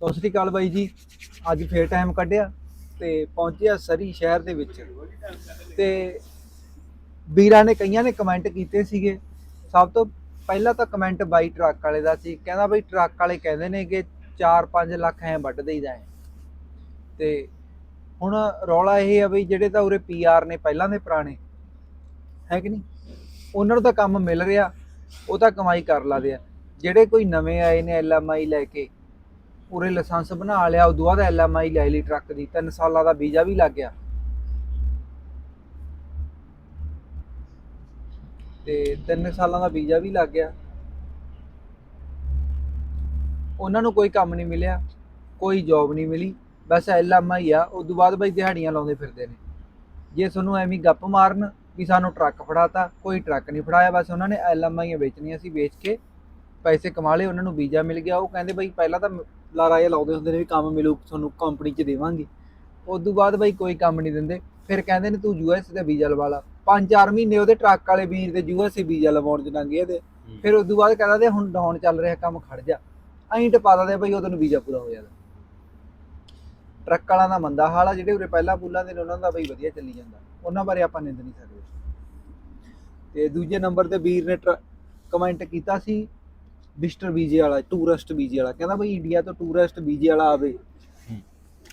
ਸਤਿ ਸ੍ਰੀ ਅਕਾਲ ਬਾਈ ਜੀ। ਅੱਜ ਫੇਰ ਟਾਈਮ ਕੱਢਿਆ ਤੇ ਪਹੁੰਚਿਆ ਸਰੀ ਸ਼ਹਿਰ ਦੇ ਵਿੱਚ। ਤੇ ਵੀਰਾਂ ਨੇ ਕਈਆਂ ਨੇ ਕਮੈਂਟ ਕੀਤੇ ਸੀਗੇ। ਸਭ ਤੋਂ ਪਹਿਲਾਂ ਤਾਂ ਕਮੈਂਟ ਬਾਈ ਟਰੱਕ ਵਾਲੇ ਦਾ ਸੀ। ਕਹਿੰਦਾ ਬਈ ਟਰੱਕ ਵਾਲੇ ਕਹਿੰਦੇ ਨੇ ਕਿ 4-5 ਲੱਖ ਐ ਵੱਢ ਦੇਈਦਾ ਹੈ ਤੇ ਹੁਣ ਰੌਲਾ ਇਹ ਆ ਬਈ ਜਿਹੜੇ ਤਾਂ ਉਰੇ ਪੀਆਰ ਨੇ, ਪਹਿਲਾਂ ਦੇ ਪੁਰਾਣੇ, ਹੈ ਕਿ ਨਹੀਂ? ਉਹਨਾਂ ਨੂੰ ਤਾਂ ਕੰਮ ਮਿਲ ਰਿਹਾ, ਉਹ ਤਾਂ ਕਮਾਈ ਕਰ ਲਾਦੇ ਆ ਜਿਹੜੇ ਕੋਈ ਨਵੇਂ ਆਏ ਨੇ ਐਲਐਮਆਈ ਲੈ ਕੇ ਉਰੇ ਲਾਇਸੈਂਸ ਬਣਾ ਲਿਆ, ਉਦੋਂ ਬਾਅਦ ਐਲਐਮਆਈ ਲੈ ਲਈ ਟਰੱਕ ਦੀ 3 ਸਾਲਾਂ ਦਾ ਵੀਜ਼ਾ ਵੀ ਲੱਗ ਗਿਆ। ਤੇ 3 ਸਾਲਾਂ ਦਾ ਵੀਜ਼ਾ ਵੀ ਲੱਗ ਗਿਆ। ਉਹਨਾਂ ਨੂੰ ਕੋਈ ਕੰਮ ਨਹੀਂ ਮਿਲਿਆ, ਕੋਈ ਜੌਬ ਨਹੀਂ ਮਿਲੀ, ਬਸ ਐਲਐਮਆਈ ਆ, ਉਦੋਂ ਬਾਅਦ ਬਈ ਦਿਹਾੜੀਆਂ ਲਾਉਂਦੇ ਫਿਰਦੇ ਨੇ। ਜੇ ਤੁਹਾਨੂੰ ਐਵੇਂ ਗੱਪ ਮਾਰਨ ਵੀ ਸਾਨੂੰ ਟਰੱਕ ਫੜਾਤਾ, ਕੋਈ ਟਰੱਕ ਨਹੀਂ ਫੜਾਇਆ, ਬਸ ਉਹਨਾਂ ਨੇ ਐਲਐਮਆਈਆਂ ਵੇਚਣੀਆਂ ਸੀ, ਵੇਚ ਕੇ ਪੈਸੇ ਕਮਾ ਲਏ, ਉਹਨਾਂ ਨੂੰ ਵੀਜ਼ਾ ਮਿਲ ਗਿਆ। ਉਹ ਕਹਿੰਦੇ ਬਈ ਪਹਿਲਾਂ ਤਾਂ ਲਾਰਾ ਇਹ ਲਾਉਂਦੇ ਹੁੰਦੇ ਨੇ ਵੀ ਕੰਮ ਮਿਲੂ ਤੁਹਾਨੂੰ ਕੰਪਨੀ 'ਚ ਦੇਵਾਂਗੇ। ਉਸ ਤੋਂ ਬਾਅਦ ਬਈ ਕੋਈ ਕੰਮ ਨਹੀਂ ਦਿੰਦੇ। ਫਿਰ ਕਹਿੰਦੇ ਨੇ ਤੂੰ ਯੂਐਸ ਦਾ ਵੀਜ਼ਾ ਲਵਾ ਲਾ। ਪੰਜ ਚਾਰ ਮਹੀਨੇ ਉਹਦੇ ਟਰੱਕ ਵਾਲੇ ਵੀਰ ਦੇ ਯੂਐਸ ਵੀਜ਼ਾ ਲਵਾਉਣ 'ਚ ਲੰਘ ਤੇ ਫਿਰ ਉਸ ਤੋਂ ਬਾਅਦ ਕਹਿੰਦਾ ਤੇ ਹੁਣ ਡਾਊਨ ਚੱਲ ਰਿਹਾ ਕੰਮ ਖੜ ਜਾ। ਐਂ ਟਪਾ ਦਿੰਦੇ ਬਈ ਉਹ ਤੈਨੂੰ ਵੀਜ਼ਾ ਪੂਰਾ ਹੋ ਜਾਂਦਾ। ਟਰੱਕ ਵਾਲਾ ਦਾ ਮੰਦਾ ਹਾਲ ਆ ਜਿਹੜੇ ਉਰੇ ਪਹਿਲਾਂ ਬੁੱਲਾਂ ਦੇ ਨੇ ਉਹਨਾਂ ਦਾ ਬਈ ਵਧੀਆ ਚੱਲੀ ਜਾਂਦਾ। ਉਹਨਾਂ ਬਾਰੇ ਆਪਾਂ ਨਿੰਦ ਨਹੀਂ ਸਕਦੇ। ਤੇ ਦੂਜੇ ਨੰਬਰ ਤੇ ਵੀਰ ਨੇ ਕਮੈਂਟ ਕੀਤਾ ਸੀ ਮਿਸਟਰ ਵੀਜ਼ੇ ਵਾਲਾ ਟੂਰਿਸਟ ਵੀਜ਼ੇ ਵਾਲਾ ਕਹਿੰਦਾ ਬਈ ਇੰਡੀਆ ਤੋਂ ਟੂਰਿਸਟ ਵੀਜ਼ੇ ਵਾਲਾ ਆਵੇ।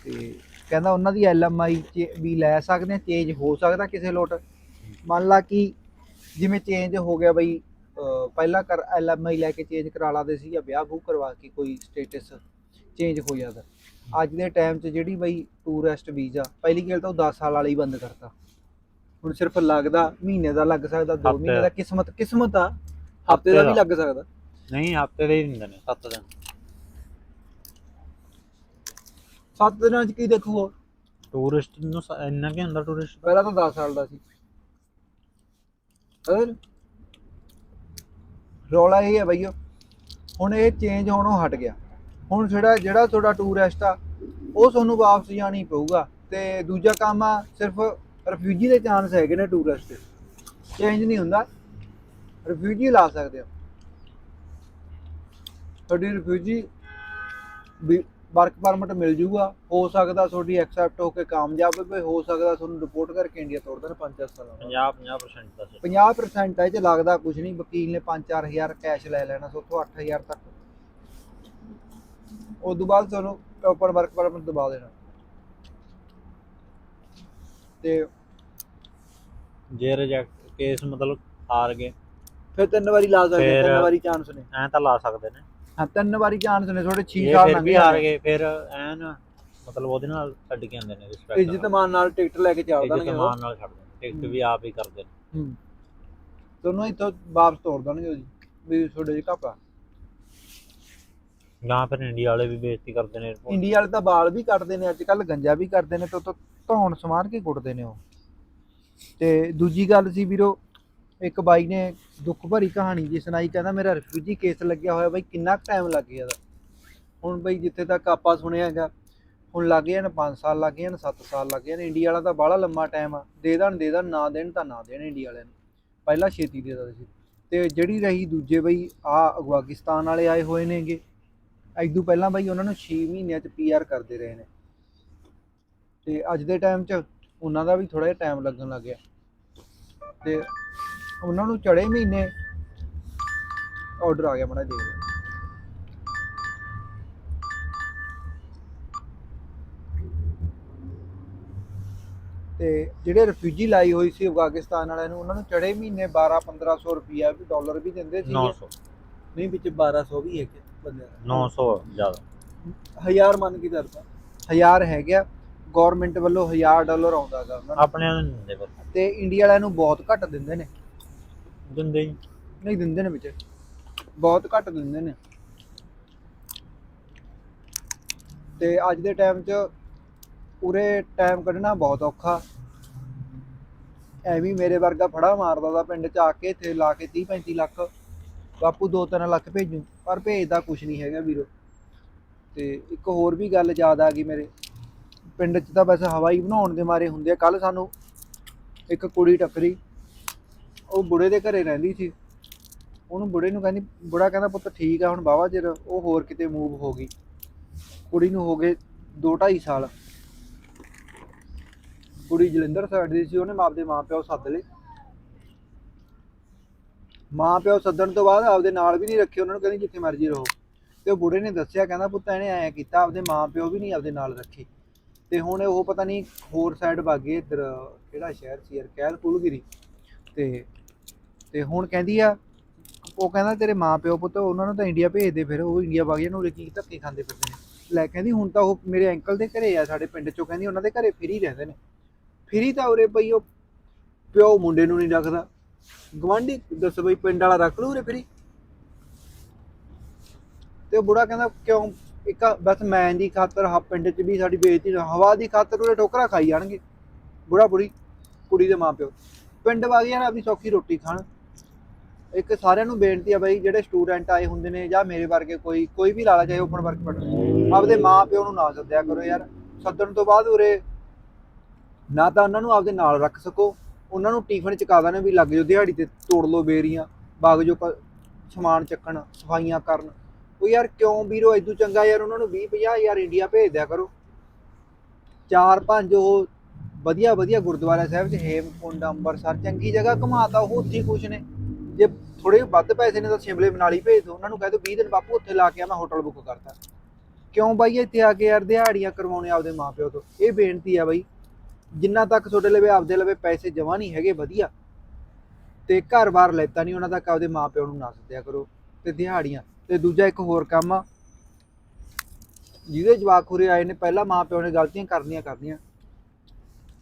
ਤੇ ਕਹਿੰਦਾ ਉਹਨਾਂ ਦੀ ਐਲਐਮਆਈ ਵੀ ਲੈ ਸਕਦੇ ਆ ਚੇਂਜ ਹੋ ਸਕਦਾ ਕਿਸੇ ਲੋਟ ਮੰਨ ਲਾ ਕਿ ਜਿਵੇਂ ਚੇਂਜ ਹੋ ਗਿਆ ਬਈ ਪਹਿਲਾਂ ਕਰ ਐਲਐਮਆਈ ਲੈ ਕੇ ਚੇਂਜ ਕਰਾ ਲਾਦੇ ਸੀ ਜਾਂ ਵਿਆਹ ਬੂ ਕਰਵਾ ਕੇ ਕੋਈ ਸਟੇਟਸ ਚੇਂਜ ਹੋ ਜਾਂਦਾ ਅੱਜ ਦੇ ਟਾਈਮ 'ਚ ਜਿਹੜੀ ਬਈ ਟੂਰਿਸਟ ਵੀਜ਼ਾ ਪਹਿਲੀ ਗੱਲ ਤਾਂ ਉਹ 10 ਸਾਲ ਵਾਲਾ ਹੀ ਬੰਦ ਕਰਤਾ ਹੁਣ ਸਿਰਫ ਲੱਗਦਾ ਮਹੀਨੇ ਦਾ ਲੱਗ ਸਕਦਾ 2 ਹਫ਼ਤੇ ਮਹੀਨੇ ਦਾ। ਕਿਸਮਤ ਕਿਸਮਤ ਆ ਹਫ਼ਤੇ ਦਾ ਵੀ। ਲੱਗ ਸਕਦਾ ਨਹੀਂ ਹਫ਼ਤੇ ਦੇ ਹੀ ਦਿੰਦੇ ਨੇ 7 ਦਿਨ। 7 ਦਿਨਾਂ 'ਚ ਕੀ ਦੇਖੋ ਟੂਰਿਸਟ ਨੂੰ ਸ- ਇੰਨਾ ਕੀ ਹੁੰਦਾ ਟੂਰਿਸਟ? ਪਹਿਲਾਂ ਤਾਂ 10 ਸਾਲ ਦਾ ਸੀ। ਹੋਰ? ਰੌਲਾ ਇਹ ਹੈ ਬਈਓ ਹੁਣ ਇਹ ਚੇਂਜ ਹੋਣੋਂ ਹਟ ਗਿਆ। ਹੁਣ ਜਿਹੜਾ ਜਿਹੜਾ ਤੁਹਾਡਾ ਟੂਰਿਸਟ ਆ ਉਹ ਤੁਹਾਨੂੰ ਵਾਪਸ ਜਾਣੀ ਪਊਗਾ। ਤੇ ਦੂਜਾ ਕੰਮ ਆ ਸਿਰਫ ਰਿਫਿਊਜੀ ਦੇ ਚਾਂਸ ਹੈਗੇ ਨੇ ਟੂਰਿਸਟ ਚੇਂਜ ਨਹੀਂ ਹੁੰਦਾ। ਰਿਫਿਊਜੀ ਲਾ ਸਕਦੇ ਹੋ। ਤੁਹਾਡੀ ਰਿਫਿਊਜੀ ਵੀ ਵਰਕ ਪਰਮਿਟ ਮਿਲ ਜੂਗਾ। ਹੋ ਸਕਦਾ ਤੁਹਾਡੀ ਐਕਸੈਪਟ ਹੋ ਕੇ ਕਾਮਯਾਬ ਹੋਵੇ ਹੋ ਸਕਦਾ ਤੁਹਾਨੂੰ ਰਿਪੋਰਟ ਕਰਕੇ ਇੰਡੀਆ ਤੋੜ ਦੇਣ 5-10 ਸਾਲਾਂ ਬਾਅਦ। 50 50% ਦਾ ਸੀ। 50% ਇਹ ਚ ਲੱਗਦਾ ਕੁਝ ਨਹੀਂ ਵਕੀਲ ਨੇ 5-4000 ਕੈਸ਼ ਲੈ ਲੈਣਾ ਸੋ ਤੋਂ 8000 ਤੱਕ। ਉਸ ਤੋਂ ਬਾਅਦ ਤੁਹਾਨੂੰ ਪ੍ਰੋਪਰ ਵਰਕ ਪਰਮਿਟ ਦਬਾ ਦੇਣਾ। ਤੇ ਜੇ ਰਿਜੈਕਟ ਕੇਸ ਮਤਲਬ ਹਾਰ ਗਏ। ਫਿਰ ਤਿੰਨ ਵਾਰੀ ਲਾ ਸਕਦੇ ਤਿੰਨ ਵਾਰੀ ਚਾਂਸ ਨੇ। ਐਂ ਤਾਂ ਲਾ ਸਕਦੇ ਨੇ। ਹਾਂ ਤਿੰਨ ਵਾਰੀ ਚਾਂਸ ਨੇ ਤੁਹਾਡੇ 6 ਜੇ ਸਾਲ ਫਿਰ ਲੰਘ ਵੀ ਹਾਰ ਜਾਣੇ ਗਏ ਫਿਰ ਐਨ ਮਤਲਬ ਉਹਦੇ ਨਾਲ ਛੱਡ ਕੇ ਆਉਂਦੇ ਨੇ ਰਿਸਪੈਕਟ ਇੱਜ਼ਤ ਮਾਨ ਨਾਲ ਟਿਕਟ ਲੈ ਕੇ ਚੱਲ ਦੇਣਗੇ ਉਹ। ਮਾਨ ਨਾਲ ਛੱਡਦੇ ਨੇ ਟਿਕਟ ਵੀ ਆਪ ਹੀ ਕਰਦੇ ਨੇ। ਹੂੰ। ਤੁਹਾਨੂੰ ਇੱਥੋਂ ਵਾਪਸ ਤੋੜ ਦੇਣਗੇ ਉਹ ਜੀ ਵੀ ਤੁਹਾਡੇ ਚ ਘਾਪਾ ਜਾਂ ਫਿਰ ਇੰਡੀਆ ਵਾਲੇ ਵੀ ਬੇਇੱਜ਼ਤੀ ਕਰਦੇ ਨੇ report। ਇੰਡੀਆ ਵਾਲੇ ਤਾਂ ਵਾਲ ਵੀ ਕੱਟਦੇ ਨੇ ਅੱਜ ਕੱਲ ਗੰਜਾ ਵੀ ਕਰਦੇ ਨੇ ਤੇ ਉਤੋਂ ਧੌਣ ਸਮਾਰ ਕੇ ਕੁੱਟਦੇ ਨੇ ਉਹ। ਤੇ ਦੂਜੀ ਗੱਲ ਸੀ ਵੀਰੋ ਇੱਕ ਬਾਈ ਨੇ ਦੁੱਖ ਭਰੀ ਕਹਾਣੀ ਜੀ ਸੁਣਾਈ, ਕਹਿੰਦਾ ਮੇਰਾ ਰਿਫਿਊਜੀ ਕੇਸ ਲੱਗਿਆ ਹੋਇਆ ਬਾਈ, ਕਿੰਨਾ ਟਾਈਮ ਲੱਗ ਗਿਆ ਦਾ ਹੁਣ ਬਾਈ ਜਿੱਥੇ ਤੱਕ ਆਪਾਂ ਸੁਣਿਆ ਹੈਗਾ, ਹੁਣ ਲੱਗ ਜਾਣ 5 ਸਾਲ, ਲੱਗ ਜਾਣ 7 ਸਾਲ, ਲੱਗ ਜਾਣ ਇੰਡੀਆ ਵਾਲਾ ਤਾਂ ਬਾਹਲਾ ਲੰਮਾ ਟਾਈਮ ਆ। ਦੇ ਦੇਣ ਦੇ ਦੇਣ, ਨਾ ਦੇਣ ਤਾਂ ਨਾ ਦੇਣ ਇੰਡੀਆ ਵਾਲਿਆਂ ਨੂੰ। ਪਹਿਲਾਂ ਛੇਤੀ ਦੇ ਦਿੰਦੇ ਸੀ। ਤੇ ਜਿਹੜੀ ਰਹੀ ਦੂਜੇ ਬਈ, ਆ ਅਫਗਾਨਿਸਤਾਨ ਵਾਲੇ ਆਏ ਹੋਏ ਨੇਗੇ ਇਦੋਂ ਪਹਿਲਾਂ ਬਈ ਉਹਨਾਂ ਨੂੰ 6 ਮਹੀਨਿਆਂ ਚ ਪੀਆਰ ਕਰਦੇ ਰਹੇ ਨੇ। ਤੇ ਅੱਜ ਦੇ ਟਾਈਮ 'ਚ ਉਹਨਾਂ ਦਾ ਵੀ ਥੋੜਾ ਜਿਹਾ ਟਾਈਮ ਲੱਗਣ ਲੱਗ ਗਿਆ। ਤੇ ਉਹਨਾਂ ਨੂੰ ਚੜੇ ਮਹੀਨੇ ਆਰਡਰ ਆ ਗਿਆ ਮੜਾ ਦੇਖ ਲਓ। ਤੇ ਜਿਹੜੇ ਰਿਫਿਊਜੀ ਲਾਈ ਹੋਈ ਸੀ ਅਫਗਾਨਿਸਤਾਨ ਵਾਲਿਆਂ ਨੂੰ ਉਹਨਾਂ ਨੂੰ ਚੜੇ ਮਹੀਨੇ 12 1500 ਰੁਪਿਆ ਵੀ ਡਾਲਰ ਵੀ ਦਿੰਦੇ ਸੀ। 900 ਨਹੀਂ ਵਿੱਚ 1200 ਵੀ ਹੈਗੇ ਬੰਦੇ 900 ਜ਼ਿਆਦਾ। ਹਜ਼ਾਰ ਮੰਨ ਕੇ ਚੱਲਦਾ ਹਜ਼ਾਰ ਹੈ ਗਿਆ ਗਵਰਨਮੈਂਟ ਵੱਲੋਂ 1000 ਡਾਲਰ ਆਉਂਦਾਗਾ ਆਪਣੇ ਨੂੰ ਦਿੰਦੇ ਫਿਰ। ਤੇ ਇੰਡੀਆ ਵਾਲਿਆਂ ਨੂੰ ਬਹੁਤ ਘੱਟ ਦਿੰਦੇ ਨੇ। ਦਿੰਦੇ ਹੀ। ਨਹੀਂ, ਦਿੰਦੇ ਨੇ ਵਿੱਚ। ਬਹੁਤ ਘੱਟ ਦਿੰਦੇ ਨੇ। ਤੇ ਅੱਜ ਦੇ ਟਾਈਮ 'ਚ ਉਰੇ ਟਾਈਮ ਕੱਢਣਾ ਬਹੁਤ ਔਖਾ। ਐਵੇਂ ਮੇਰੇ ਵਰਗਾ ਫੜਾ ਮਾਰਦਾ ਦਾ ਪਿੰਡ 'ਚ ਆ ਕੇ, ਇੱਥੇ ਲਾ ਕੇ 30 35 ਲੱਖ। ਬਾਪੂ 2-3 ਲੱਖ ਭੇਜੂ, ਪਰ ਭੇਜਦਾ ਕੁਝ ਨਹੀਂ ਹੈਗਾ ਵੀਰੋ। ਤੇ ਇੱਕ ਹੋਰ ਵੀ ਗੱਲ ਯਾਦ ਆ ਗਈ ਮੇਰੇ। ਪਿੰਡ 'ਚ ਤਾਂ ਬਸ ਹਵਾਈ ਬਣਾਉਣ ਦੇ ਮਾਰੇ ਹੁੰਦੇ ਆ। ਕੱਲ ਸਾਨੂੰ ਇੱਕ ਕੁੜੀ ਟੱਕਰੀ। ਉਹ ਬੁੜੇ ਦੇ ਘਰੇ ਰਹਿੰਦੀ ਸੀ। ਉਹਨੂੰ ਬੁੜੇ ਨੂੰ ਕਹਿੰਦੀ, ਬੁੜਾ ਕਹਿੰਦਾ, ਪੁੱਤ ਠੀਕ ਆ, ਹੁਣ ਬਾਵਾ ਚਿਰ ਉਹ ਹੋਰ ਕਿਤੇ ਮੂਵ ਹੋ ਗਈ। ਕੁੜੀ ਨੂੰ ਹੋ ਗਏ 2 2.5 ਸਾਲ। ਕੁੜੀ ਜਲੰਧਰ ਸਾਈਡ ਦੀ ਸੀ, ਉਹਨੇ ਆਪਦੇ ਮਾਂ ਪਿਓ ਸੱਦ ਲਏ। ਮਾਂ ਪਿਓ ਸੱਦਣ ਤੋਂ ਬਾਅਦ ਆਪਦੇ ਨਾਲ ਵੀ ਨਹੀਂ ਰੱਖੇ, ਉਹਨਾਂ ਨੂੰ ਕਹਿੰਦੀ ਜਿੱਥੇ ਮਰਜ਼ੀ ਰਹੋ। ਤੇ ਉਹ ਬੁੜੇ ਨੇ ਦੱਸਿਆ, ਕਹਿੰਦਾ, ਪੁੱਤ, ਇਹਨੇ ਐਂ ਕੀਤਾ, ਆਪਦੇ ਮਾਂ ਪਿਓ ਵੀ ਨਹੀਂ ਆਪਦੇ ਨਾਲ ਰੱਖੇ। ਤੇ ਹੁਣ ਉਹ ਪਤਾ ਨਹੀਂ ਹੋਰ ਸਾਈਡ ਭਾਗੇ ਇੱਧਰ, ਕਿਹੜਾ ਸ਼ਹਿਰ ਸੀ ਯਾਰ ਕਹਿਲ ਕੁਲਗਿਰੀ ਤੇ ਤੇ ਹੁਣ ਕਹਿੰਦੀ ਆ, ਉਹ ਕਹਿੰਦਾ ਤੇਰੇ ਮਾਂ ਪਿਓ ਪੁੱਤ ਉਹਨਾਂ ਨੂੰ ਤਾਂ ਇੰਡੀਆ ਭੇਜ ਦੇ ਫਿਰ, ਉਹ ਇੰਡੀਆ ਵਗ ਜਾਣ, ਉਰੇ ਕੀ ਧੱਕੇ ਖਾਂਦੇ ਫਿਰਦੇ ਨੇ। ਲੈ ਕਹਿੰਦੀ ਹੁਣ ਤਾਂ ਉਹ ਮੇਰੇ ਅੰਕਲ ਦੇ ਘਰੇ ਆ, ਸਾਡੇ ਪਿੰਡ ਚੋਂ ਕਹਿੰਦੀ ਉਹਨਾਂ ਦੇ ਘਰੇ ਫਰੀ ਰਹਿੰਦੇ ਨੇ। ਫਰੀ ਤਾਂ ਉਰੇ ਪਈ ਉਹ ਪਿਓ ਮੁੰਡੇ ਨੂੰ ਨਹੀਂ ਰੱਖਦਾ। ਗਵਾਂਢੀ ਦੱਸ ਬਈ ਪਿੰਡ ਵਾਲਾ ਰੱਖ ਲੂ ਉਰੇ ਫਰੀ ਤੇ ਉਹ ਬੁੜਾ ਕਹਿੰਦਾ ਕਿਉਂ, ਇੱਕ ਬਸ ਮੈਂ ਦੀ ਖਾਤਰ ਹ ਪਿੰਡ 'ਚ ਵੀ ਸਾਡੀ ਬੇਇੱਜ਼ਤੀ ਹਵਾ ਦੀ ਖਾਤਰ ਉਰੇ ਠੋਕਰਾਂ ਖਾਈ ਜਾਣਗੇ। ਬੁੜਾ ਬੁੜੀ, ਕੁੜੀ ਦੇ ਮਾਪਿਓ ਪਿੰਡ ਵਗ ਜਾਣ ਆਪਣੀ ਸੌਖੀ ਰੋਟੀ ਖਾਣ। ਇੱਕ ਸਾਰਿਆਂ ਨੂੰ ਬੇਨਤੀ ਆ ਬਈ, ਜਿਹੜੇ ਸਟੂਡੈਂਟ ਆਏ ਹੁੰਦੇ ਨੇ ਜਾਂ ਮੇਰੇ ਵਰਗੇ ਕੋਈ ਕੋਈ ਵੀ ਲਾਲਾ ਚਾਹੇ ਓਪਨ ਵਰਕ ਪੜ੍ਹਨ। ਆਪਦੇ ਮਾਪਿਓ ਨੂੰ ਨਾ ਸੱਦਿਆ ਕਰੋ ਯਾਰ। ਸੱਦਣ ਤੋਂ ਬਾਅਦ ਉਰੇ ਨਾ ਤਾਂ ਉਹਨਾਂ ਨੂੰ ਆਪਦੇ ਨਾਲ ਰੱਖ ਸਕੋ, ਉਹਨਾਂ ਨੂੰ ਟਿਫਨ ਚਕਾ ਦੇਣਾ ਵੀ ਲੱਗ ਜਾਓ, ਦਿਹਾੜੀ ਤੇ ਤੋੜ ਲਓ ਬੇਰੀਆਂ, ਬਾਗ ਜੋ ਕ- ਸਮਾਨ ਚੱਕਣ, ਸਫਾਈਆਂ ਕਰਨ। ਉਹ ਯਾਰ ਕਿਉਂ ਵੀਰੋ ਇਦੋਂ ਚੰਗਾ ਯਾਰ, ਉਹਨਾਂ ਨੂੰ 20 50 ਹਜ਼ਾਰ ਇੰਡੀਆ ਭੇਜ ਦਿਆ ਕਰੋ। ਚਾਰ ਪੰਜ ਉਹ ਵਧੀਆ ਵਧੀਆ ਗੁਰਦੁਆਰਾ ਸਾਹਿਬ 'ਚ, ਹੇਮਕੁੰਡ, ਅੰਮ੍ਰਿਤਸਰ, ਚੰਗੀ ਜਗ੍ਹਾ ਘੁਮਾਤਾ, ਉਹ ਉੱਥੇ ਖੁਸ਼ ਨੇ। ਜੇ ਥੋੜੇ ਵੱਧ ਪੈਸੇ ਨੇ ਤਾਂ ਸ਼ਿਮਲੇ ਮਨਾਲੀ ਭੇਜ ਦਿਓ। ਉਹਨਾਂ ਨੂੰ ਕਹਿ ਦਿਓ 20 ਦਿਨ ਬਾਪੂ ਉੱਥੇ ਲਾ ਕੇ ਆ, ਮੈਂ ਹੋਟਲ ਬੁੱਕ ਕਰਤਾ। ਕਿਉਂ ਬਾਈ ਇੱਥੇ ਆ ਕੇ ਯਾਰ ਦਿਹਾੜੀਆਂ ਕਰਵਾਉਣੇ ਆਪਦੇ ਮਾਪਿਓ ਤੋਂ? ਇਹ ਬੇਨਤੀ ਆ ਬਾਈ। ਜਿੰਨਾ ਤੱਕ ਤੁਹਾਡੇ ਲਵੇ ਆਪਦੇ ਲਵੇ ਪੈਸੇ ਜਮਾ ਨਹੀਂ ਹੈਗੇ, ਵਧੀਆ। ਤੇ ਘਰ-ਬਾਰ ਲੈਤਾ ਨਹੀਂ, ਉਹਨਾਂ ਤੱਕ ਆਪਦੇ ਮਾਪਿਓ ਨੂੰ ਨਾ ਸੱਦਿਆ ਕਰੋ। ਤੇ ਦਿਹਾੜੀਆਂ। ਤੇ ਦੂਜਾ ਇੱਕ ਹੋਰ ਕੰਮ ਆ। ਜਿਹਦੇ ਜਵਾਕ ਉਰੇ ਆਏ ਨੇ, ਪਹਿਲਾਂ ਮਾਪਿਓ ਨੇ ਗਲਤੀਆਂ ਕਰਨੀਆਂ ਕਰਨੀਆਂ।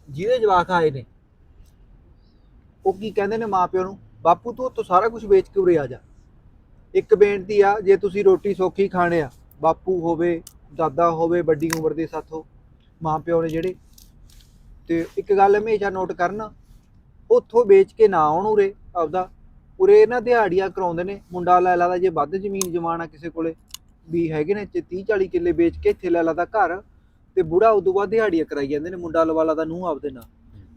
ਜਿਹਦੇ ਜਵਾਕ ਆਏ ਨੇ, ਉਹ ਕੀ ਕਹਿੰਦੇ ਨੇ ਮਾਪਿਓ ਨੂੰ? ਬਾਪੂ ਤੂੰ ਉੱਥੋਂ ਸਾਰਾ ਕੁਝ ਵੇਚ ਕੇ ਉਰੇ ਆ ਜਾ। ਇੱਕ ਬੇਨਤੀ ਆ, ਜੇ ਤੁਸੀਂ ਰੋਟੀ ਸੌਖੀ ਖਾਣੇ ਆ, ਬਾਪੂ ਹੋਵੇ, ਦਾਦਾ ਹੋਵੇ, ਵੱਡੀ ਉਮਰ ਦੇ ਸਾਥੋਂ, ਮਾਂ ਪਿਓ ਨੇ ਜਿਹੜੇ, ਤੇ ਇੱਕ ਗੱਲ ਹਮੇਸ਼ਾ ਨੋਟ ਕਰਨਾ, ਉੱਥੋਂ ਵੇਚ ਕੇ ਨਾ ਆਉਣ ਉਰੇ, ਆਪਦਾ। ਉਰੇ ਇਹਨਾਂ ਦਿਹਾੜੀਆਂ ਕਰਾਉਂਦੇ ਨੇ, ਮੁੰਡਾ ਲੈ ਲਾਦਾ ਜੇ ਵੱਧ ਜ਼ਮੀਨ ਜਮਾਨ ਆ ਕਿਸੇ ਕੋਲੇ, ਵੀ ਹੈਗੇ ਨੇ 30 40 ਕਿੱਲੇ ਵੇਚ ਕੇ ਇੱਥੇ ਲੈ ਲਾਦਾ ਘਰ, ਤੇ ਬੁੜਾ ਉਦੋਂ ਬਾਅਦ ਦਿਹਾੜੀਆਂ ਕਰਾਈ ਜਾਂਦੇ ਨੇ, ਮੁੰਡਾ ਲਵਾ ਲਾਦਾ ਨੂੰ ਆਪਦੇ ਨਾਲ।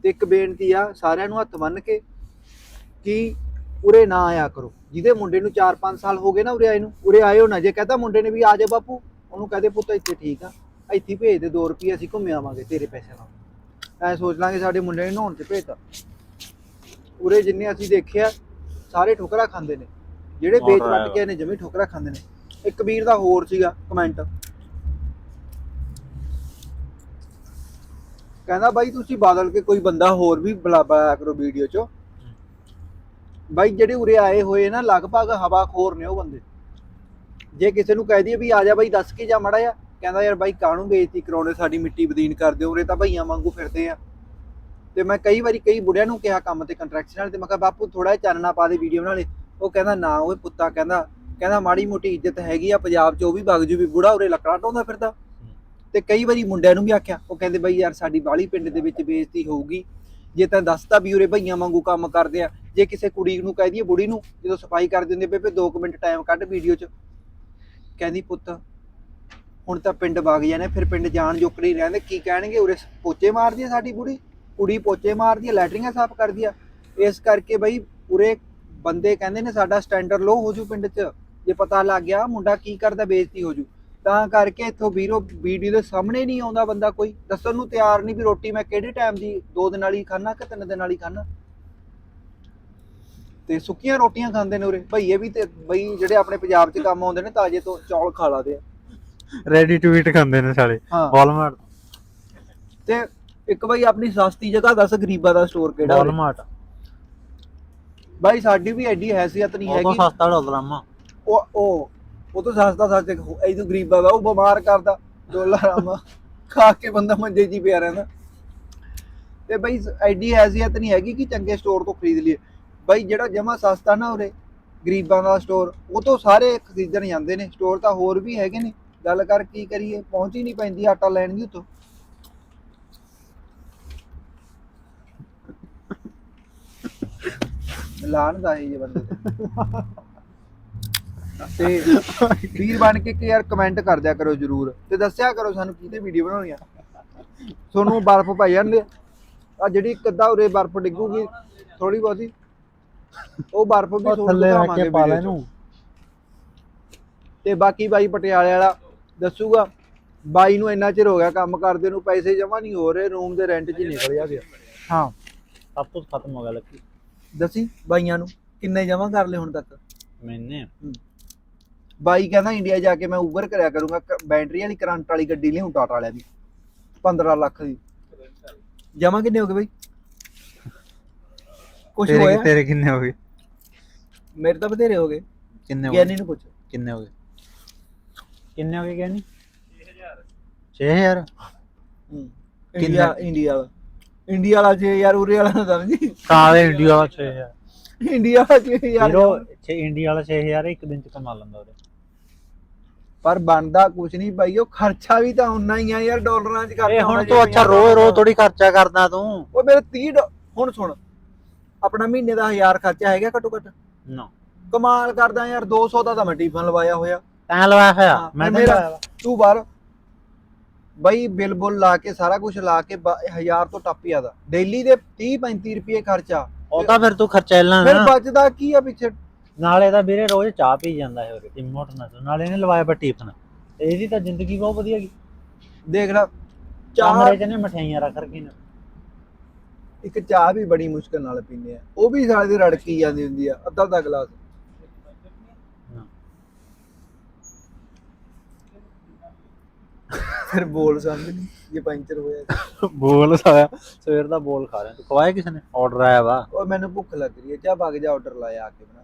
ਤੇ ਇੱਕ ਬੇਨਤੀ ਆ, ਸਾਰਿਆਂ ਨੂੰ ਹੱਥ ਮੰਨ ਕੇ ਕਿ ਉਰੇ ਨਾ ਆਇਆ ਕਰੋ। ਜਿਹਦੇ ਮੁੰਡੇ ਨੂੰ 4-5 ਸਾਲ ਹੋ ਗਏ ਨਾ ਉਰੇ ਆਏ ਨੂੰ ਉਰੇ ਆਇਓ ਨਾ। ਜੇ ਕਹਤਾ ਮੁੰਡੇ ਨੇ ਵੀ ਆ ਜਾ ਬਾਪੂ ਉਹਨੂੰ ਕਹਦੇ ਪੁੱਤ ਇੱਥੇ ਠੀਕ ਆ ਇੱਥੇ ਹੀ ਭੇਜ ਦੇ 2 ਰੁਪਏ ਅਸੀਂ ਘੁੰਮੇ ਆਵਾਂਗੇ ਤੇਰੇ ਪੈਸੇ ਨਾਲ। ਐ ਸੋਚ ਲਾਂਗੇ ਸਾਡੇ ਮੁੰਡੇ ਨੇ ਨਹਾਉਣ ਤੇ ਭੇਜਤਾ। ਉਰੇ ਜਿੰਨੇ ਅਸੀਂ ਦੇਖਿਆ ਸਾਰੇ ਠੋਕਰਾ ਖਾਂਦੇ ਨੇ। ਜਿਹੜੇ ਵੇਚ ਵੱਟ ਕੇ ਨੇ ਜਮੀ ਠੋਕਰਾ ਖਾਂਦੇ ਨੇ। ਇੱਕ ਵੀਰ ਦਾ ਹੋਰ ਸੀਗਾ ਕਮੈਂਟ ਕਹਿੰਦਾ ਬਾਈ ਤੁਸੀਂ ਬਾਦਲ ਕੇ ਕੋਈ ਬੰਦਾ ਹੋਰ ਵੀ ਬੁਲਾ ਬੁਲਾਇਆ ਕਰੋ ਵੀਡੀਓ 'ਚ। ਬਾਈ ਜਿਹੜੇ ਉਰੇ ਆਏ ਹੋਏ ਨਾ ਲਗਭਗ ਹਵਾਖੋਰ ਨੇ ਉਹ ਬੰਦੇ। ਜੇ ਕਿਸੇ ਨੂੰ ਕਹਿ ਦਈਏ ਵੀ ਆ ਜਾ ਬਾਈ ਦੱਸ ਕੇ ਜਾ ਮੜਾ ਜਾ ਕਹਿੰਦਾ ਯਾਰ ਬਾਈ ਕਾਹਨੂੰ ਬੇਇੱਜ਼ਤੀ ਕਰਾਉਣੇ ਸਾਡੀ ਮਿੱਟੀ ਬਦੀਨ ਕਰਦੇ ਉਰੇ ਤਾਂ ਭਈਆਂ ਵਾਂਗੂ ਫਿਰਦੇ ਆ। ਤੇ ਮੈਂ ਕਈ ਵਾਰੀ ਕਈ ਬੁੜਿਆਂ ਨੂੰ ਕਿਹਾ ਕੰਮ ਤੇ ਕੰਟਰੈਕਸ਼ਨ ਵਾਲੇ ਤੇ ਮੈਂ ਕਿਹਾ ਬਾਪੂ ਥੋੜਾ ਜਿਹਾ ਚਾਨਣਾ ਪਾ ਦੇ ਵੀਡੀਓ ਨਾਲੇ ਉਹ ਕਹਿੰਦਾ ਨਾ ਓਏ ਪੁੱਤਾ ਕਹਿੰਦਾ ਕਹਿੰਦਾ ਮਾੜੀ ਮੋਟੀ ਇੱਜ਼ਤ ਹੈਗੀ ਆ ਪੰਜਾਬ 'ਚ ਉਹ ਵੀ ਵਗ ਜੂ ਵੀ ਬੁੜਾ ਉਰੇ ਲੱਕੜਾਂ ਢੋਂਦਾ ਫਿਰਦਾ। ਤੇ ਕਈ ਵਾਰੀ ਮੁੰਡਿਆਂ ਨੂੰ ਵੀ ਆਖਿਆ ਉਹ ਕਹਿੰਦੇ ਬਈ ਯਾਰ ਸਾਡੀ ਬਾਲੀ ਪਿੰਡ ਦੇ ਵਿੱਚ ਬੇਇੱਜ਼ਤੀ ਹੋਊਗੀ। ਜੇ ਤਾਂ ਦੱਸਤਾ ਵੀ ਉਰੇ ਭਈਆਂ ਵਾਂਗੂ ਕੰਮ ਕਰਦੇ ਆ, ਜੇ ਕਿਸੇ ਕੁੜੀ ਨੂੰ ਕਹਿ ਦਈਏ ਬੁੜੀ ਨੂੰ, ਜਦੋਂ ਸਫ਼ਾਈ ਕਰ ਦਿੰਦੇ ਬੇਬੇ 2 ਮਿੰਟ ਟਾਈਮ ਕੱਢ ਵੀਡੀਓ 'ਚ। ਕਹਿੰਦੀ, ਪੁੱਤ, ਹੁਣ ਤਾਂ ਪਿੰਡ ਵਗ ਜਾਣੇ, ਫਿਰ ਪਿੰਡ ਜਾਣ ਜੋਕੜੀ ਰਹਿੰਦੇ, ਕੀ ਕਹਿਣਗੇ? ਉਰੇ ਪੋਚੇ ਮਾਰਦੀ ਆ ਸਾਡੀ ਬੁੜੀ? ਕੁੜੀ ਪੋਚੇ ਮਾਰਦੀ ਆ ਲੈਟਰਿੰਗਾਂ ਸਾਫ਼ ਕਰਦੀ ਆ। ਇਸ ਕਰਕੇ ਬਈ, ਉਰੇ ਬੰਦੇ ਕਹਿੰਦੇ ਨੇ ਸਾਡਾ ਸਟੈਂਡਰਡ ਲੋ ਹੋ ਜੂ ਪਿੰਡ 'ਚ। ਜੇ ਪਤਾ ਲੱਗ ਗਿਆ, ਮੁੰਡਾ ਕੀ ਕਰਦਾ, ਬੇਇੱਜ਼ਤੀ ਹੋ ਜੂ। ਤਾਂ ਕਰਕੇ ਇੱਥੋਂ ਵੀਰੋ ਵੀਡੀਓ ਦੇ ਸਾਹਮਣੇ ਨਹੀਂ ਆਉਂਦਾ ਬੰਦਾ ਕੋਈ। ਦੱਸਣ ਨੂੰ ਤਿਆਰ ਨਹੀਂ ਵੀ ਰੋਟੀ ਮੈਂ ਕਿਹੜੇ ਟਾਈਮ ਦੀ ਦੋ ਦਿਨ ਵਾਲੀ ਖਾਣਾ ਕਿ ਤਿੰਨ ਦਿਨ ਵਾਲੀ ਖਾਣਾ ਤੇ ਸੁੱਕੀਆਂ ਰੋਟੀਆਂ ਖਾਂਦੇ ਨੇ ਉਰੇ। ਭਈਏ ਵੀ ਤੇ ਬਈ ਜਿਹੜੇ ਆਪਣੇ ਪੰਜਾਬ 'ਚ ਕੰਮ ਆਉਂਦੇ ਨੇ ਤਾਜੇ ਤੋਂ ਚੌਲ ਖਾ ਲਾਦੇ ਆ। ਰੈਡੀ ਟੂ ਈਟ ਖਾਂਦੇ ਨੇ ਸਾਲੇ। ਹਾਂ। ਵਾਲਮਾਰਟ ਤੇ ਇੱਕ ਬਈ ਆਪਣੀ ਸਸਤੀ ਜਗ੍ਹਾ ਦੱਸ ਗਰੀਬਾਂ ਦਾ ਸਟੋਰ ਕਿਹੜਾ ਉਰੇ? ਵਾਲਮਾਰਟ ਬਾਈ ਸਾਡੀ ਵੀ ਐਡੀ ਹੈਸੀਅਤ ਨਹੀਂ ਉਹ ਤੋਂ ਹੈਗੀ। ਸਸਤਾ ਡੋਲਰਾਮਾ ਉਹ ਉਹ ਉਹ ਤੋਂ ਸਸਤਾ ਸੱਚ ਇਹਦੋਂ ਗਰੀਬਾਂ ਦਾ ਉਹ ਬਿਮਾਰ ਕਰਦਾ, ਡੋਲਰ ਆਮਾ ਖਾ ਕੇ ਬੰਦਾ ਮੰਜੇ 'ਚ ਹੀ ਪਿਆ ਰਹਿੰਦਾ। ਤੇ ਬਈ ਐਡੀ ਹੈਸੀਅਤ ਨਹੀਂ ਹੈਗੀ ਕਿ ਚੰਗੇ ਸਟੋਰ ਤੋਂ ਖਰੀਦ ਲਈਏ। ਬਈ ਜਿਹੜਾ ਜਮਾ ਸਸਤਾ ਨਾ ਉਰੇ ਗਰੀਬਾਂ ਦਾ ਸਟੋਰ ਉਹ ਤੋਂ ਸਾਰੇ ਖਰੀਦਣ ਜਾਂਦੇ ਨੇ। ਸਟੋਰ ਤਾਂ ਹੋਰ ਵੀ ਹੈਗੇ ਨੇ। ਗੱਲ ਕਰ ਕੀ ਕਰੀਏ, ਪਹੁੰਚ ਹੀ ਨਹੀਂ ਪੈਂਦੀ ਆਟਾ ਲੈਣ ਦੀ ਉੱਥੋਂ ਲਾਣ ਦਾ ਇਹ ਬੰਦੇ ਤੇ ਵੀਰ ਬਣ ਕੇ ਕਿ ਯਾਰ ਕਮੈਂਟ ਕਰ ਦਿਆ ਕਰੋ ਜਰੂਰ ਤੇ ਦੱਸਿਆ ਕਰੋ ਸਾਨੂੰ ਕਿਹਦੇ ਵੀਡੀਓ ਬਣਾਉਣੀ ਆ। ਤੁਹਾਨੂੰ ਬਰਫ਼ ਪਾਈ ਜਾਂਦੇ ਆ ਜਿਹੜੀ ਅੱਧਾ ਉਰੇ ਬਰਫ਼ ਡਿੱਗੂਗੀ ਥੋੜੀ ਬਹੁਤੀ। ਉਹ ਬਰਫ਼ ਵੀ ਤੁਹਾਨੂੰ ਥੱਲੇ ਰੱਖ ਕੇ ਪਾ ਲੈ। ਇਹਨੂੰ। ਤੇ ਬਾਕੀ ਬਾਈ ਪਟਿਆਲੇ ਵਾਲਾ ਦੱਸੂਗਾ ਬਾਈ ਨੂੰ ਇੰਨਾ ਚਿਰ ਹੋ ਗਿਆ ਕੰਮ ਕਰਦੇ ਨੂੰ ਪੈਸੇ ਜਮਾ ਨਹੀਂ ਹੋ ਰਹੇ ਰੂਮ ਦੇ ਰੈਂਟ 'ਚ ਹੀ ਨਿਕਲ ਜਾ ਗਿਆ। ਹਾਂ। ਸਭ ਕੁਝ ਖਤਮ ਹੋ ਗਿਆ ਲੱਕੀ। ਦੱਸੀ ਬਾਈਆਂ ਨੂੰ ਕਿੰਨੇ ਜਮਾ ਕਰ ਲਏ ਹੁਣ ਤੱਕ? ਮੈਨੇ। ਬਾਈ ਕਹਿੰਦਾ ਇੰਡੀਆ ਜਾ ਕੇ ਮੈਂ ਉਬਰ ਕਰਿਆ ਕਰੂੰਗਾ ਕ- ਬੈਟਰੀ ਵਾਲੀ ਕਰੰਟ ਵਾਲੀ ਗੱਡੀ ਲਿਆਉਂ ਟਾਟਾ ਵਾਲਿਆਂ ਦੀ 15 ਲੱਖ ਦੀ। ਜਮਾ ਕਿੰਨੇ ਹੋ ਗਏ ਬਾਈ? ਕੁਛ ਤੇਰੇ ਹੋਇਆ? ਤੇਰੇ ਕਿੰਨੇ ਹੋ ਗਏ? ਮੇਰੇ ਤਾਂ ਬਥੇਰੇ ਹੋ ਗਏ। ਕਿੰਨੇ ਹੋ ਗਿਆਨੀ ਗਏ? ਨੂੰ ਪੁੱਛ। ਕਿੰਨੇ ਹੋ ਗਏ? ਕਿੰਨੇ ਹੋ ਗਏ ਗਿਆਨੀ? 6000 ਇੰਡੀਆ ਇੰਡੀਆ ਵਾਲਾ। ਇੰਡੀਆ ਵਾਲਾ ਜੇ ਯਾਰ ਉਰੇ ਵਾਲਾ ਨਾ ਸਮਝੀ। ਕਾਲੇ ਇੰਡੀਆ ਵਾਲਾ 6000 ਇੰਡੀਆ ਵਾਲਾ ਜੇ ਯਾਰ ਛੇ ਇੰਡੀਆ ਵਾਲਾ 6000 ਇੱਕ ਦਿਨ ਚ ਕਮਾ ਲੈਂਦਾ ਉਹਦੇ ਪਰ ਬਣਦਾ ਕੁਛ ਨਹੀਂ ਬਾਈ ਉਹ ਖਰਚਾ ਵੀ ਤਾਂ ਉਨਾ ਹੀ ਆ ਯਾਰ ਡਾਲਰਾਂ 'ਚ ਖਰਚਾ ਇਹ ਹੁਣ ਤੂੰ ਅੱਛਾ ਚਾਹੀਦਾ। ਰੋ ਰੋ ਥੋੜੀ ਖਰਚਾ ਕਰਦਾ ਤੂੰ। ਉਹ ਮੇਰੇ 30 ਡਾ- ਹੁਣ ਸੁਣ ਆਪਣਾ ਮਹੀਨੇ ਦਾ 1000 ਖਰਚਾ ਹੈਗਾ ਘੱਟੋ ਘੱਟ? ਨਾ। ਕਮਾਲ ਕਰਦਾ ਯਾਰ 200 ਦਾ ਤਾਂ ਮੈਂ ਟਿਫਨ ਲਵਾਇਆ ਹੋਇਆ। ਤੈਂ ਲਵਾਇਆ ਹੋਇਆ? ਹਾਂ, ਮੈਂ ਮੇਰਾ- ਲਵਾਇਆ ਵਾ। ਤੂੰ ਬਾਹਰ। ਬਈ ਬਿੱਲ ਬੁੱਲ ਲਾ ਕੇ ਸਾਰਾ ਕੁਝ ਲਾ ਕੇ 1000 ਤੋਂ ਟੱਪ ਜਾਂਦਾ ਡੇਲੀ ਦੇ 30 35 ਰੁਪਏ ਖਰਚਾ। ਉਹ ਤਾਂ ਫਿਰ ਤੂੰ ਖਰਚਾ ਲੈਣਾ ਫਿਰ ਬਚਦਾ ਕੀ ਆ ਪਿੱਛੇ? ਨਾਲੇ ਤਾਂ ਵੀਰੇ ਰੋਜ਼ ਚਾਹ ਪੀ ਜਾਂਦਾ ਹੈ ਉਹ ਟਿਮੋਟ ਨਾਲ। ਨਾਲੇ ਇਹਨੇ ਲਵਾਇਆ ਬਾ ਟਿਫਨ। ਇਹਦੀ ਤਾਂ ਜ਼ਿੰਦਗੀ ਬਹੁਤ ਵਧੀਆ ਗਈ। ਦੇਖ ਲੈ ਚਾਹ ਕਮਰੇ ਚ ਨੇ ਮਠਿਆਈਆਂ ਰੱਖ ਰਖੀ ਨੇ। ਇੱਕ ਚਾਹ ਵੀ ਬੜੀ ਮੁਸ਼ਕਲ ਨਾਲ ਪੀਂਦੇ ਆ। ਉਹ ਵੀ ਸਾਲੇ ਦੀ ਰੜਕੀ ਜਾਂਦੀ ਹੁੰਦੀ ਆ ਅੱਧਾ ਅੱਧਾ ਗਲਾਸ। ਫਿਰ ਬੋਲ ਸਮਝ ਨਹੀਂ ਜੇ ਪੰਚਰ ਹੋਇਆ। ਬੋਲ ਸਾਇਆ ਸਵੇਰ ਦਾ ਬੋਲ ਖਾ ਰਿਹਾ। ਤੂੰ ਖਵਾਇਆ ਕਿਸ ਨੇ? ਆਰਡਰ ਆਇਆ ਵਾ। ਉਹ ਮੈਨੂੰ ਭੁੱਖ ਲੱਗ ਰਹੀ ਹੈ। ਚਾਹ ਵਗ ਜਾ ਆਰਡਰ ਲਾਇਆ ਆ ਕੇ ਬਣਾ।